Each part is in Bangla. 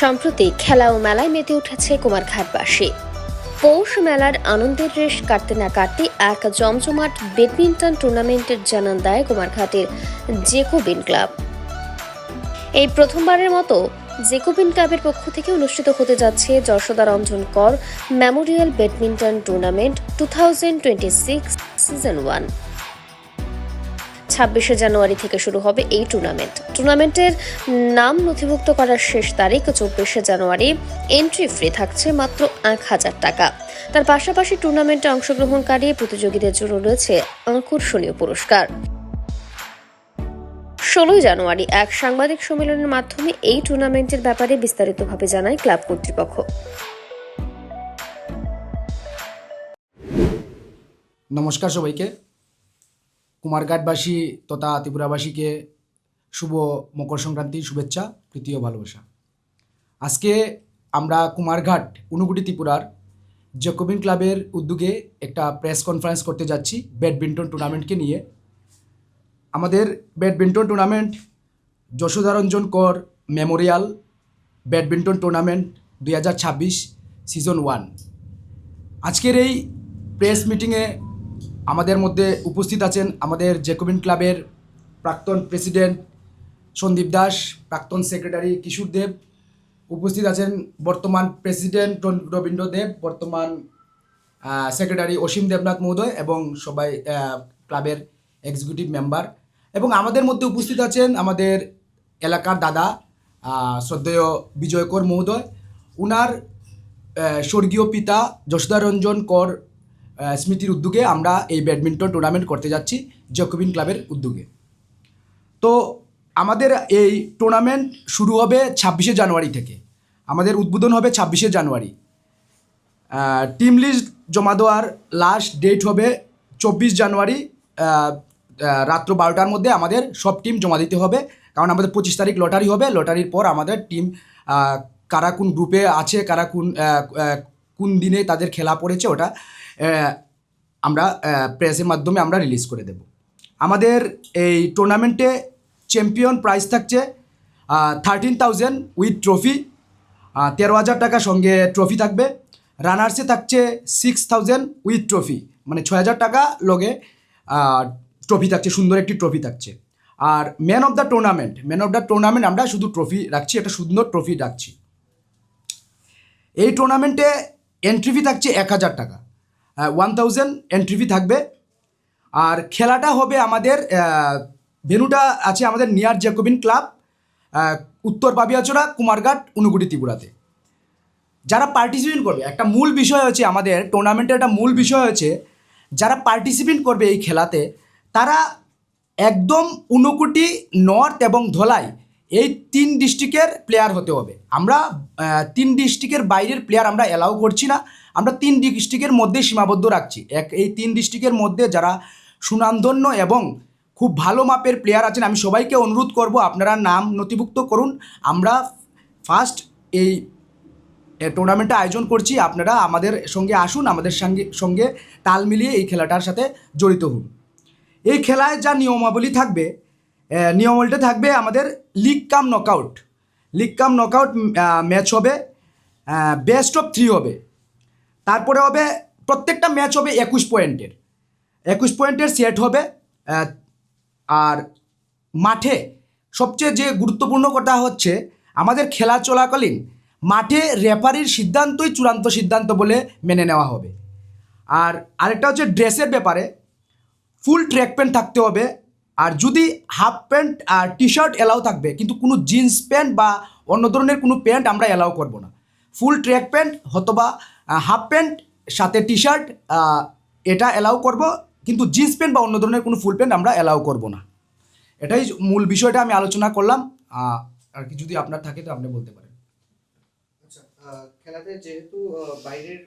সম্প্রতি খেলা ও মেলায় মেতে উঠেছে কুমারঘাটবাসী। পৌষ মেলার আনন্দের রেশ কাটতে না কাটতে এক জমজমাট ব্যাডমিন্টন টুর্নামেন্টের জানান দেয় কুমারঘাটের জেকোবিন ক্লাব। এই প্রথমবারের মতো জেকোবিন ক্লাবের পক্ষ থেকে অনুষ্ঠিত হতে যাচ্ছে Jashoda Ranjan Kar memorial badminton tournament two thousand twenty six season one. ছাব্বিশে জানুয়ারি থেকে শুরু হবে এই টুর্নামেন্ট টুর্নামেন্টের নাম নথিভুক্ত করার শেষ তারিখ চব্বিশে জানুয়ারি। এন্ট্রি ফ্রি থাকছে মাত্র এক হাজার টাকা। তার পাশাপাশি টুর্নামেন্টে অংশগ্রহণকারী প্রতিযোগীদের জন্য রয়েছে আকর্ষণীয় পুরস্কার। ষোলোই জানুয়ারি এক সাংবাদিক সম্মেলনের মাধ্যমে এই টুর্নামেন্টের ব্যাপারে বিস্তারিতভাবে জানায় ক্লাব কর্তৃপক্ষ। নমস্কার সবাইকে। কুমারঘাটবাসী তথা ত্রিপুরাবাসীকে শুভ মকর সংক্রান্তির শুভেচ্ছা ও ভালোবাসা। আজকে আমরা কুমারঘাট উনকুটি ত্রিপুরার জেকোবিন ক্লাবের উদ্যোগে একটা প্রেস কনফারেন্স করতে যাচ্ছি ব্যাডমিন্টন টুর্নামেন্টকে নিয়ে। আমাদের badminton tournament Yashodaranjan Kar memorial badminton tournament দুই হাজার ছাব্বিশ সিজন ওয়ান। আজকের এই প্রেস মিটিংয়ে আমাদের মধ্যে উপস্থিত আছেন আমাদের জেকোবিন ক্লাবের প্রাক্তন প্রেসিডেন্ট সন্দীপ দাস, প্রাক্তন সেক্রেটারি কিশোর দেব, উপস্থিত আছেন বর্তমান প্রেসিডেন্ট রবীন্দ্র দেব, বর্তমান সেক্রেটারি অসীম দেবনাথ মহোদয় এবং সবাই ক্লাবের এক্সিকিউটিভ মেম্বার এবং আমাদের মধ্যে উপস্থিত আছেন আমাদের এলাকার দাদা শ্রদ্ধেয় বিজয় কর মহোদয়। উনার স্বর্গীয় পিতা যশোদা রঞ্জন কর স্মৃতির উদ্যোগে আমরা এই ব্যাডমিন্টন টুর্নামেন্ট করতে যাচ্ছি, জকবিন ক্লাবের উদ্যোগে। তো আমাদের এই টুর্নামেন্ট শুরু হবে ছাব্বিশে জানুয়ারি থেকে। আমাদের উদ্বোধন হবে ছাব্বিশে জানুয়ারি। টিম লিস্ট জমা দেওয়ার লাস্ট ডেট হবে চব্বিশ জানুয়ারি রাত্র বারোটার মধ্যে আমাদের সব টিম জমা দিতে হবে। কারণ আমাদের পঁচিশ তারিখ লটারি হবে লটারির পর আমাদের টিম কারা কোন গ্রুপে আছে, কারা কোন কোন দিনে তাদের খেলা পড়েছে ওটা। আমরা প্রেসের মাধ্যমে আমরা রিলিজ করে দেব। আমাদের এই টুর্নামেন্টে চ্যাম্পিয়ন প্রাইজ থাকছে থার্টিন থাউজেন্ড উইথ ট্রফি তেরো হাজার টাকা সঙ্গে ট্রফি থাকবে। রানার্সে থাকছে সিক্স থাউজেন্ড উইথ ট্রফি মানে ছয় হাজার টাকা লগে ট্রফি থাকছে, সুন্দর একটি ট্রফি থাকছে। আর man of the tournament man of the tournament আমরা শুধু ট্রফি রাখছি, একটা সুন্দর ট্রফি রাখছি। এই টুর্নামেন্টে এন্ট্রি ফি থাকছে এক হাজার টাকা। ওয়ান থাউজেন্ড এন্ট্রি ফি থাকবে। আর খেলাটা হবে আমাদের ভেনুটা আছে আমাদের নিয়ার জ্যাকোবিন ক্লাব উত্তর পাবিয়াচড়া কুমারঘাট উনুগুটি ত্রিপুরাতে। যারা পার্টিসিপেট করবে, একটা মূল বিষয় হচ্ছে আমাদের টুর্নামেন্টের একটা মূল বিষয় হচ্ছে, যারা পার্টিসিপেট করবে এই খেলাতে, তারা একদম উনকুটি নর্থ এবং ধলাই এই তিন ডিস্ট্রিক্টের প্লেয়ার হতে হবে। আমরা তিন ডিস্ট্রিক্টের বাইরের প্লেয়ার আমরা অ্যালাউ করছি না। আমরা তিন ডিস্ট্রিক্টের মধ্যে সীমাবদ্ধ রাখছি। এক, এই তিন ডিস্ট্রিক্টের মধ্যে যারা সুনামধন্য এবং খুব ভালো মাপের প্লেয়ার আছেন, আমি সবাইকে অনুরোধ করব আপনারা নাম নথিভুক্ত করুন। আমরা ফার্স্ট এই টুর্নামেন্টটা আয়োজন করছি। আপনারা আমাদের সঙ্গে আসুন, আমাদের সঙ্গে সঙ্গে তাল মিলিয়ে এই খেলাটার সাথে জড়িত হন। এই খেলায় যা নিয়মাবলী থাকবে নিয়মাবলীটা থাকবে আমাদের league cum knockout league cum knockout match হবে বেস্ট অফ থ্রি হবে। তারপরে হবে প্রত্যেকটা ম্যাচ হবে একুশ পয়েন্টের। একুশ পয়েন্টের সেট হবে আর মাঠে সবচেয়ে যে গুরুত্বপূর্ণ কথা হচ্ছে, আমাদের খেলা চলাকালীন মাঠে রেফারির সিদ্ধান্তই চূড়ান্ত সিদ্ধান্ত বলে মেনে নেওয়া হবে। আর আরেকটা হচ্ছে ড্রেসের ব্যাপারে ফুল ট্র্যাক প্যান্ট থাকতে হবে, আর যদি হাফ প্যান্ট আর টি শার্ট এলাও থাকবে, কিন্তু কোনো জিন্স প্যান্ট বা অন্য ধরনের কোনো প্যান্ট আমরা এলাও করব না। ফুল ট্র্যাক প্যান্ট অথবা হাফ প্যান্ট সাথে টি শার্ট এটা অ্যালাউ করব, কিন্তু জিন্স প্যান্ট বা অন্য ধরনের কোনো ফুল প্যান্ট আমরা অ্যালাউ করব না। এটাই মূল বিষয়টা আমি আলোচনা করলাম। আর কি যদি আপনার থাকে তো আপনি বলতে পারেন। আচ্ছা খেলাতে যেহেতু বাইরের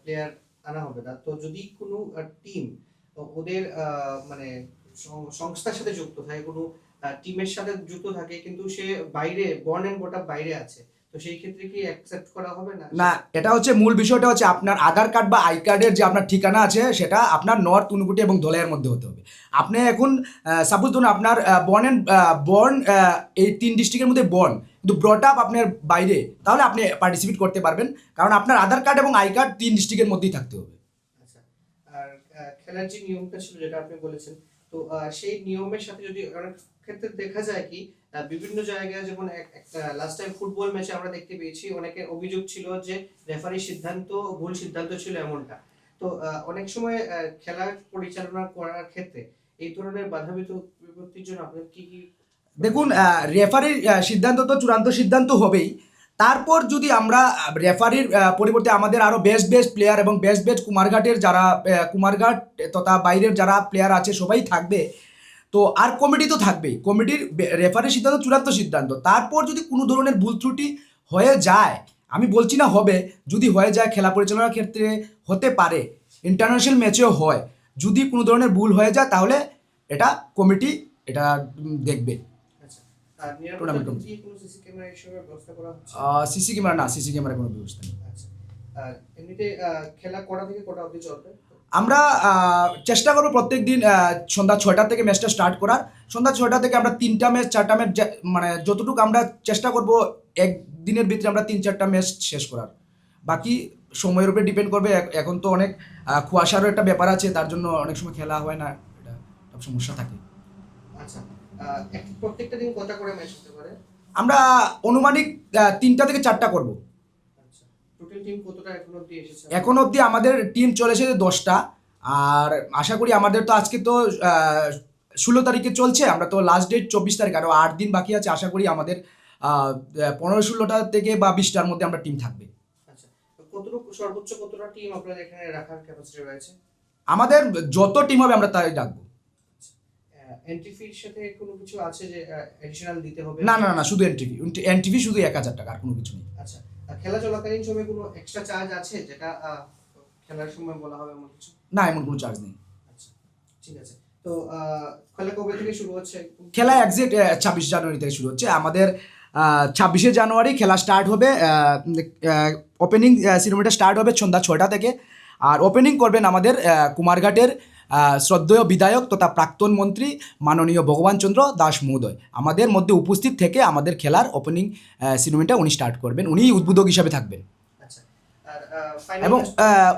প্লেয়ার আনা হবে না, তো যদি কোনো টিম ওদের মানে সংস্থার সাথে যুক্ত থাকে, কোনো টিমের সাথে যুক্ত থাকে, কিন্তু সে বাইরে বর্ন অ্যান্ড বাইরে আছে তো সেই ক্ষেত্রে কি অ্যাকসেপ্ট করা হবে না? না এটা হচ্ছে মূল বিষয়টা হচ্ছে আপনার আধার কার্ড বা আই কার্ডের যে আপনার ঠিকানা আছে সেটা আপনার নর্থ উনকুটি এবং ধলাইয়ের মধ্যে হতে হবে। আপনি এখন সাপোজ ধরুন আপনার বর্ন অ্যান্ড বর্ন এই তিন ডিস্ট্রিক্টের মধ্যে বর্ন কিন্তু ব্রট আপ আপনার বাইরে তাহলে আপনি পার্টিসিপেট করতে পারবেন। কারণ আপনার আধার কার্ড এবং আই কার্ড তিন ডিস্ট্রিক্টের মধ্যেই থাকতে হবে। আচ্ছা আর খেলার যে নিয়মটা ছিল যেটা আপনি বলেছেন তো সেই নিয়মের সাথে যদি অনেক ক্ষেত্রে দেখা যায় কি বিভিন্ন জায়গায় যেমন একটা লাস্ট টাইম ফুটবল ম্যাচে আমরা দেখতে পেয়েছি, অনেকের অভিযোগ ছিল যে রেফারির সিদ্ধান্ত, ভুল সিদ্ধান্ত ছিল এমনটা। তো অনেক সময় খেলা পরিচালনা করার ক্ষেত্রে এই ধরনের বাধা বিপত্তির জন্য আপনার কি কি দেখুন রেফারির সিদ্ধান্ত তো চূড়ান্ত সিদ্ধান্ত হবেই। তারপর যদি আমরা রেফারির পরিবর্তে আমাদের আরও বেস্ট বেস্ট প্লেয়ার এবং বেস্ট বেস্ট কুমারঘাটের যারা কুমারঘাট তথা বাইরের যারা প্লেয়ার আছে, সবাই থাকবে। তো আর কমিটি তো থাকবেই। কমিটির রেফারির সিদ্ধান্ত চূড়ান্ত সিদ্ধান্ত। তারপর যদি কোনো ধরনের ভুল ত্রুটি হয়ে যায় আমি বলছি না হবে যদি হয়ে যায় খেলা পরিচালনার ক্ষেত্রে হতে পারে ইন্টারন্যাশনাল ম্যাচেও হয় যদি কোনো ধরনের ভুল হয়ে যায় তাহলে এটা কমিটি এটা দেখবে। আচ্ছা সিসি ক্যামেরা সিসি ক্যামেরা না সিসি ক্যামেরা কোনো ব্যবস্থা নেই। আচ্ছা এমনিতে খেলা কটা থেকে কটা অবধি চলবে? আমরা চেষ্টা করব প্রত্যেক দিন সন্ধ্যা ছয়টা থেকে ম্যাচটা স্টার্ট করার। সন্ধ্যা ছয়টা থেকে আমরা তিনটা ম্যাচ চারটা ম্যাচ মানে যতটুকু আমরা চেষ্টা করব এক দিনের ভিতরে আমরা তিন চারটা ম্যাচ শেষ করার। বাকি সময়ের উপরে ডিপেন্ড করবে এখন তো অনেক কুয়াশারও একটা ব্যাপার আছে তার জন্য অনেক সময় খেলা হয় না এটা সমস্যা থাকে। আচ্ছা প্রত্যেকটা দিন কটা করে ম্যাচ হতে পারে? আমরা অনুমানিক তিনটা থেকে চারটা করব আচ্ছা টোটাল টিম কতটা এখন অবধি আমাদের টিম চলে এসেছে দশটা। আর আশা করি আমাদের তো আজকে তো ষোলো তারিখে চলছে। আমরা তো লাস্ট ডেট চব্বিশ তারিখ আরও আট দিন বাকি আছে। আশা করি আমাদের পনেরো ষোলোটা থেকে বা বিশটার মধ্যে আমরা টিম থাকবে। আচ্ছা তো কতটুকু সর্বোচ্চ কতটা টিম আপনাদের এখানে রাখার ক্যাপাসিটি রয়েছে? আমাদের যত টিম হবে আমরা তাই ডাকবো এন্ট্রি ফির সাথে কোনো কিছু আছে যে এডিশনাল দিতে হবে? না না না শুধু এনটিভি এনটিভি শুধু এক হাজার টাকা আর কোনো কিছু নেই। আচ্ছা খেলা চলাকালীন সময় কোনো এক্সট্রা চার্জ আছে যেটা খেলার সময় বলা হবে এমন কিছু? না এমন কোনো চার্জ নেই। আচ্ছা ঠিক আছে। তো খেলা কবে থেকে শুরু হচ্ছে? খেলা একজ্যাক্ট ছাব্বিশ জানুয়ারি থেকে শুরু হচ্ছে। আমাদের ছাব্বিশে জানুয়ারি খেলা স্টার্ট হবে ওপেনিং সিনেমাটা স্টার্ট হবে সন্ধ্যা ছয়টা থেকে। আর ওপেনিং করবেন আমাদের কুমারঘাটের শ্রদ্ধেয় বিধায়ক তথা প্রাক্তন মন্ত্রী মাননীয় ভগবানচন্দ্র দাস মহোদয়। আমাদের মধ্যে উপস্থিত থেকে আমাদের খেলার ওপেনিং সিনেমাটা উনি স্টার্ট করবেন। উনি উদ্বোধক হিসাবে থাকবেন। আচ্ছা এবং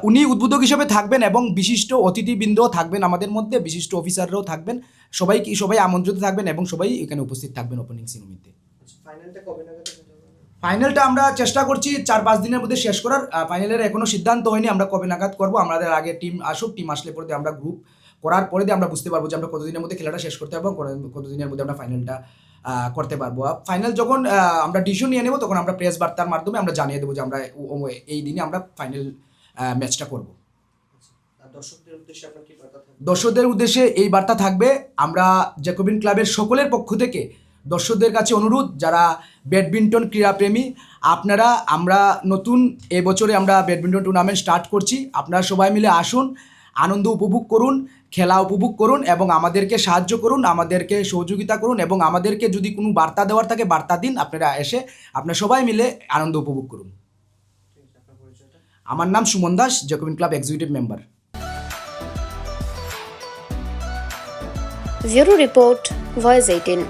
উনি উদ্বোধক হিসেবে থাকবেন এবং বিশিষ্ট অতিথিবৃন্দও থাকবেন আমাদের মধ্যে বিশিষ্ট অফিসাররাও থাকবেন। সবাই কি সবাই আমন্ত্রিত থাকবেন এবং সবাই এখানে উপস্থিত থাকবেন ওপেনিং সিনেমিতে ফাইনালটা কবে নাগাদ? হতে হবে? ফাইনালটা আমরা চেষ্টা করছি চার পাঁচ দিনের মধ্যে শেষ করার। ফাইনালের এখনও সিদ্ধান্ত হয়নি আমরা কবে নাগাদ করব আমাদের আগে টিম আসুক টিম আসলে পরে আমরা গ্রুপ করার পরে দিয়ে আমরা বুঝতে পারব যে আমরা কতদিনের মধ্যে খেলাটা শেষ করতে পারব কতদিনের মধ্যে আমরা ফাইনালটা করতে পারব। ফাইনাল যখন আমরা ডিসিশন নিয়ে নেব তখন আমরা প্রেস বার্তার মাধ্যমে আমরা জানিয়ে দেবো যে আমরা এই দিনে আমরা ফাইনাল ম্যাচটা করব। আচ্ছা, দর্শকদের উদ্দেশ্যে এই বার্তা থাকবে আমরা জ্যাকোবিন ক্লাবের সকলের পক্ষ থেকে দর্শকদের কাছে অনুরোধ, যারা ব্যাডমিন্টন ক্রীড়াপ্রেমী, আপনারা, আমরা নতুন এবছরে আমরা ব্যাডমিন্টন টুর্নামেন্ট স্টার্ট করছি। আপনারা সবাই মিলে আসুন, আনন্দ উপভোগ করুন, খেলা উপভোগ করুন এবং আমাদেরকে সাহায্য করুন, আমাদেরকে সহযোগিতা করুন এবং আমাদেরকে যদি কোনো বার্তা দেওয়ার থাকে, বার্তা দিন আপনারা এসে, আপনারা সবাই মিলে আনন্দ উপভোগ করুন। আমার নাম Suman Das Jacobin club executive member. Bureau report, voice eighteen.